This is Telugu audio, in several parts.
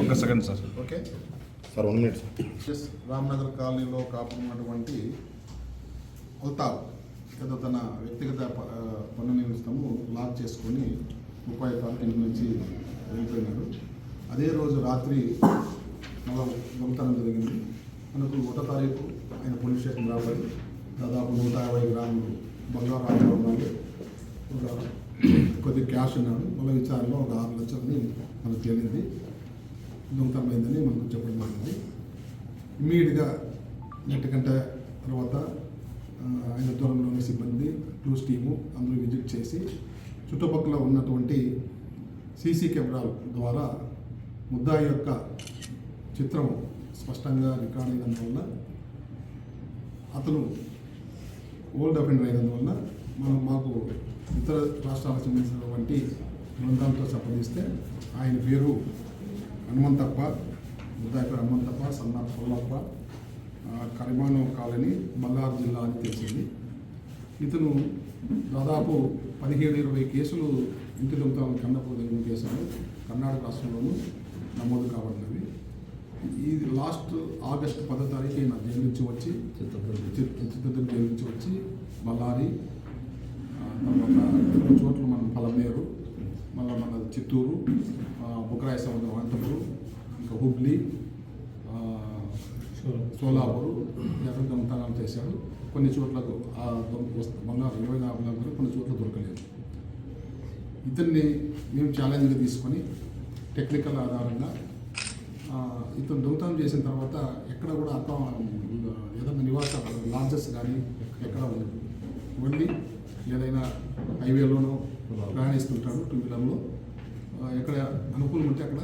ఒక్క second sir okay sir one minute sir yes Ramnagar కాలనీలో కాపున్నటువంటి అల్తాఫ్ ఏదో తన వ్యక్తిగత పన్ను నిమిత్తము లాక్ చేసుకొని ముప్పై తారీఖు ఇంటి నుంచి వెళ్ళిపోయినాడు అదే రోజు రాత్రి మళ్ళా దొంగతనం జరిగింది. మనకు ఒకటో తారీఖు ఆయన పోలీస్ స్టేషన్ రాబడి దాదాపు నూట యాభై గ్రాములు బంగారు ఆభరణాలు ఒక కొద్ది క్యాష్ ఉన్నాడు మళ్ళీ విచారణలో ఒక ఆరు లక్షలని మనకు తేలింది దొంగతనమైందని మనకు చెప్పడం జరిగింది. ఇమ్మీడియట్గా నెట్ గంట తర్వాత ఆయన దూరంలోని సిబ్బంది క్లూస్ టీము అందరూ విజిట్ చేసి చుట్టుపక్కల ఉన్నటువంటి సీసీ కెమెరాల ద్వారా ముద్దాయి యొక్క చిత్రం స్పష్టంగా రికార్డ్ అయినందువల్ల అతను ఓల్డ్ అఫెండర్ అయినందువల్ల మనం మాకు ఇతర రాష్ట్రాలకు సంబంధించినటువంటి బృందాలతో సంప్రదిస్తే ఆయన పేరు హనుమంతప్ప ముద్దాయి పేరు హనుమంతప్ప సన్నా పొల్లప్ప కరిమాను కాలనీ బల్లారు జిల్లా అని తెలిసింది. ఇతను దాదాపు పదిహేడు ఇరవై కేసులు ఇంటి దొంగతనం కన్నపూర్ జరిగిన కేసులు కర్ణాటక రాష్ట్రంలోనూ నమోదు కాబడినవి ఇది లాస్ట్ ఆగస్ట్ పదో తారీఖు ఈయన జైలు నుంచి వచ్చి చిత్- చిత్తూరు జైలు నుంచి వచ్చి బళ్ళారి ఆ, తర్వాత చోట్ల మనం పలమేరు మళ్ళీ మన చిత్తూరు ఆ, బుకరాయ సముద్రం అనంతపురం ఇంకా హుబ్లీ సోలాపూరు సోలాపూర్ దొంగతనాలు చేశాడు కొన్ని చోట్లకు ఆ బంగారు ఇరవై నాలుగు కొన్ని చోట్ల దొరకలేదు. ఇతన్ని మేము ఛాలెంజ్గా తీసుకొని టెక్నికల్ ఆధారంగా ఇతను దొంగతనం చేసిన తర్వాత ఎక్కడ కూడా అర్థం ఏదైనా నివాస లాంచెస్ కానీ ఎక్కడ ఉండదు వెళ్ళి ఏదైనా హైవేలోనో ప్రయాణిస్తుంటాడు టూ వీలర్లో ఎక్కడ అనుకూలం ఉంటే అక్కడ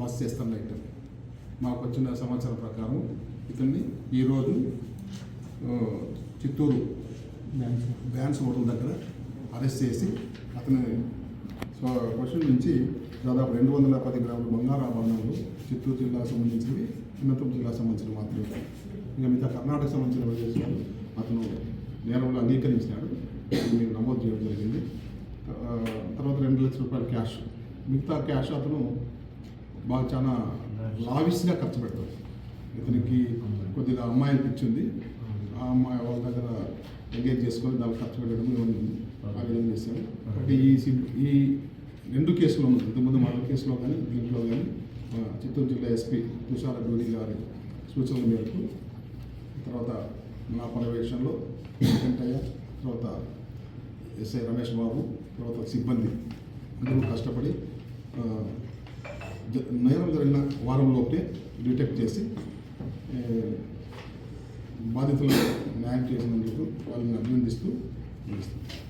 బస్ చేస్తాను నైట్ మాకు వచ్చిన సమాచారం ప్రకారం ఇతన్ని ఈరోజు చిత్తూరు బ్యాన్స్ హోటల్ దగ్గర అరెస్ట్ చేసి అతని క్వశ్చన్ నుంచి దాదాపు రెండు వందల పది గ్రాముల బంగారు ఆభరణాలు చిత్తూరు జిల్లాకు సంబంధించినవి అనంతపురం జిల్లాకు సంబంధించిన మాత్రమే. ఇక మిగతా కర్ణాటక సంబంధించిన అతను నేరంలో అంగీకరించినాడు. నేను నమోదు చేయడం జరిగింది. తర్వాత రెండు లక్షల రూపాయలు క్యాష్. మిగతా క్యాష్ అతను బాగా చాలా లావిష్గా ఖర్చు పెడతాడు. ఇతనికి కొద్దిగా అమ్మాయిలు పిచ్చింది ఆ అమ్మాయి వాళ్ళ దగ్గర ఎంగేజ్ చేసుకొని దానికి ఖర్చు పెట్టడం ఇవన్నీ ఆ విధంగా చేశాడు. కాబట్టి ఈ సి- ఈ రెండు కేసులు ఇంతకుముందు మరొక కేసులో కానీ దీంట్లో కానీ చిత్తూరు జిల్లా ఎస్పీ తుషార గౌడి గారి సూచనల మేరకు తర్వాత నా పర్యవేక్షణలో వెంకటయ్య తర్వాత ఎస్ఐ రమేష్ బాబు తర్వాత సిబ్బంది అందరూ కష్టపడి ఆ, నేరం జరిగిన వారంలోపే డిటెక్ట్ చేసి బాధితులకు న్యాయం చేసినందుకు వాళ్ళని అభినందిస్తూ ముగిస్తాను